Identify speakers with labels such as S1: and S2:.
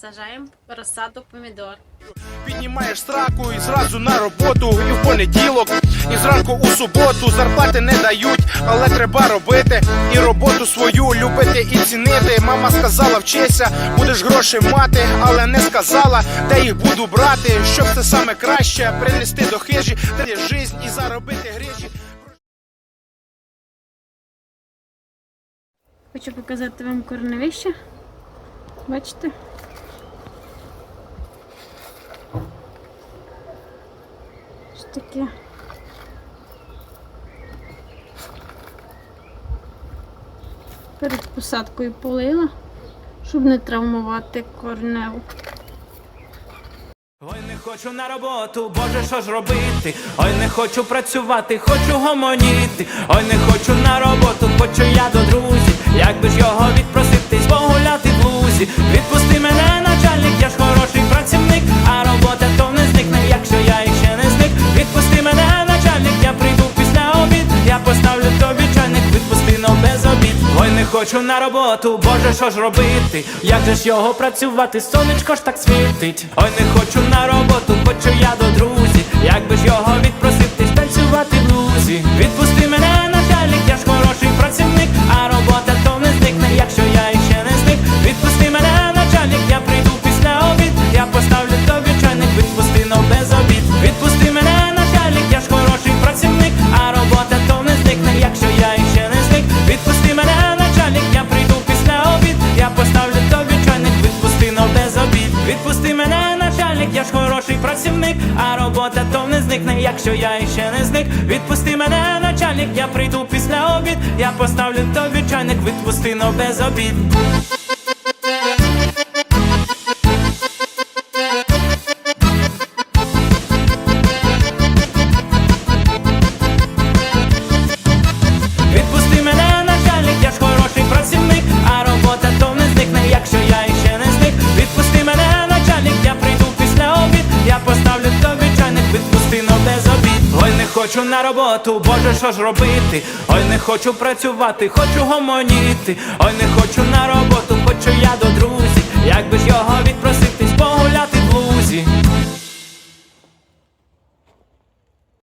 S1: Сажаємо розсаду помідор.
S2: Піднімаєш сраку і зразу на роботу, і в понеділок, і зранку у суботу зарплати не дають, але треба робити і роботу свою любити і цінити. Мама сказала, вчися, будеш гроші мати, але не сказала, де їх буду брати. Щоб це саме краще принести до хижі, та жизнь і заробити грижі.
S1: Хочу показати вам корневище. Бачите? Що таке? Перед посадкою полила, щоб не травмувати корневу.
S3: Ой, не хочу на роботу, Боже, що ж робити? Ой, не хочу працювати, хочу гомоніти. Ой, не хочу на роботу, хочу я до друзів. Як би ж його відпроситись, погуляти в лузі. Відпусти мене, хочу на роботу, Боже, що ж робити? Як же ж його працювати? Сонечко ж так світить. Ой, не хочу на роботу, працівник, а робота то не зникне, якщо я іще не зник. Відпусти мене, начальник, я прийду після обід. Я поставлю тобі чайник, відпусти но без обід. Хочу на роботу, Боже, що ж робити? Ой, не хочу працювати, хочу гомоніти. Ой, не хочу на роботу, хочу я до друзів. Як би ж його відпросити?